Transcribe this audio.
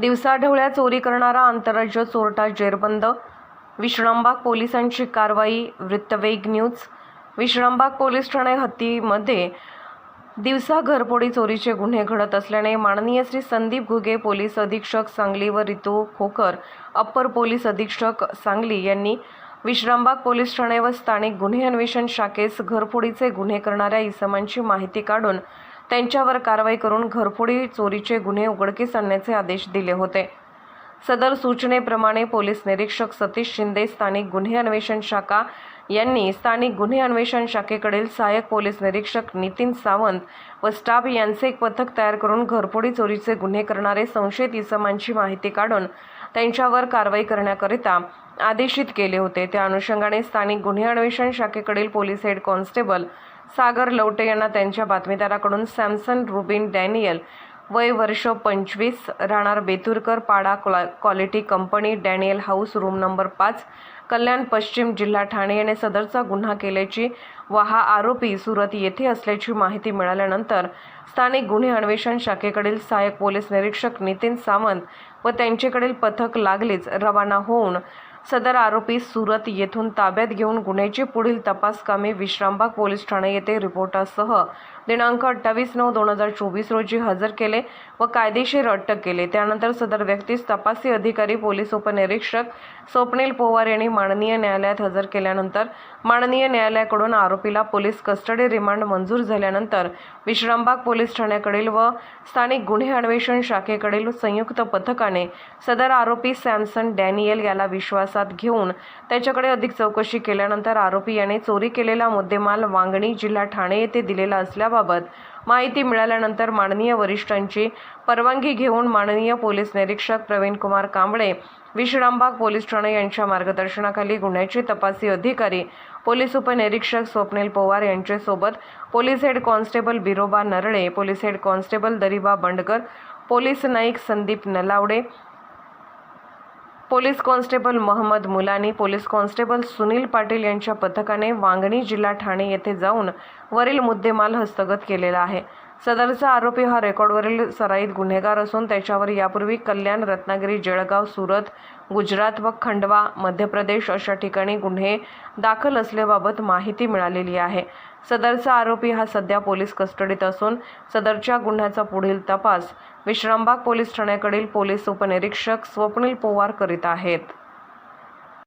दिवसाढवळ्या चोरी करणारा आंतरराज्य चोरटा जेरबंद. विश्रामबाग पोलिसांची कारवाई वृत्तवेग न्यूज. विश्रामबाग पोलीस ठाणे हत्तीमध्ये दिवसा घरपोडी चोरीचे गुन्हे घडत असल्याने माननीय श्री संदीप घुगे पोलीस अधीक्षक सांगली व रितू खोकर अप्पर पोलीस अधीक्षक सांगली यांनी विश्रामबाग पोलीस ठाणे व स्थानिक गुन्हे अन्वेषण शाखेस घरफोडीचे गुन्हे करणाऱ्या इसमांची माहिती काढून त्यांच्यावर कारवाई करून घरफोडी चोरीचे गुन्हे उघडकीस आणण्याचे आदेश दिले होते. सदर सूचनेप्रमाणे पोलीस निरीक्षक सतीश शिंदे स्थानिक गुन्हे अन्वेषण शाखा यांनी स्थानिक गुन्हे अन्वेषण शाखेकडील सहाय्यक पोलीस निरीक्षक नितीन सावंत व स्टाफ यांचे एक पथक तयार करून घरफोडी चोरीचे गुन्हे करणारे संशयित इसमांची माहिती काढून त्यांच्यावर कारवाई करण्याकरिता आदेशित केले होते. त्या अनुषंगाने स्थानिक गुन्हे अन्वेषण शाखेकडील police head constable Sagar Lavate यांना त्यांच्या बातमीदाराकडून सॅमसन रुबिन डॅनियल वय वर्ष पंचवीस राहणार बेतुरकर पाडा क्ला quality company Daniel house room number पाच कल्याण पश्चिम जिल्हा ठाणे याने सदरचा गुन्हा केल्याची व हा आरोपी सुरत येथे असल्याची माहिती मिळाल्यानंतर स्थानिक गुन्हे अन्वेषण शाखेकडील सहाय्यक पोलीस निरीक्षक नितीन सावंत व त्यांच्याकडील पथक लागलीच रवाना होऊन सदर आरोपी सुरत येथून ताब्यात घेऊन गुन्ह्याची पुढील तपास कामे विश्रामबाग पोलीस ठाणे येथे रिपोर्टासह दिनांक अठ्ठावीस नऊ दोन हजार चोवीस रोजी हजर केले व कायदेशीर अटक केले. त्यानंतर सदर व्यक्तीस तपासी अधिकारी पोलीस उपनिरीक्षक स्वप्नील पोवार यांनी माननीय न्यायालयात हजर केल्यानंतर माननीय न्यायालयाकडून आरोपीला पोलीस कस्टडी रिमांड मंजूर झाल्यानंतर विश्रामबाग पोलीस ठाण्याकडील व स्थानिक गुन्हे अन्वेषण शाखेकडील संयुक्त पथकाने सदर आरोपी सॅमसन डॅनियल याला विश्वास विश्वासात घेऊन त्याच्याकडे अधिक चौकशी केल्यानंतर आरोपी याने चोरी केलेला मुद्देमाल वांगणी जिल्हा ठाणे येथे दिलेला असल्याबाबत माहिती मिळाल्यानंतर माननीय वरिष्ठांची परवानगी घेऊन माननीय पोलीस निरीक्षक प्रवीण कुमार कांबळे विश्रामबाग पोलीस ठाणे यांच्या मार्गदर्शनाखाली गुन्ह्याचे तपासी अधिकारी पोलीस उपनिरीक्षक स्वप्नील पवार यांच्यासोबत police head constable Biroba Narale police head constable Dariba Bandkar police naik Sandeep Nalawade police constable Mohammed Mulani police constable Sunil Patil यांच्या पथकाने वांगणी जिल्हा ठाणे येथे जाऊन वरील मुद्देमाल हस्तगत केलेला आहे. सदरचा आरोपी हा रेकॉर्डवरील सराईत गुन्हेगार असून त्याच्यावर यापूर्वी कल्याण रत्नागिरी जळगाव सुरत गुजरात व खंडवा मध्य प्रदेश अशा ठिकाणी गुन्हे दाखल असल्याबाबत माहिती मिळालेली आहे. सदरचा आरोपी हा सध्या पोलीस कस्टडीत असून सदरच्या गुन्ह्याचा पुढील तपास विश्रामबाग पोलीस ठाण्याकडील पोलीस उपनिरीक्षक स्वप्नील पोवार करीत आहेत.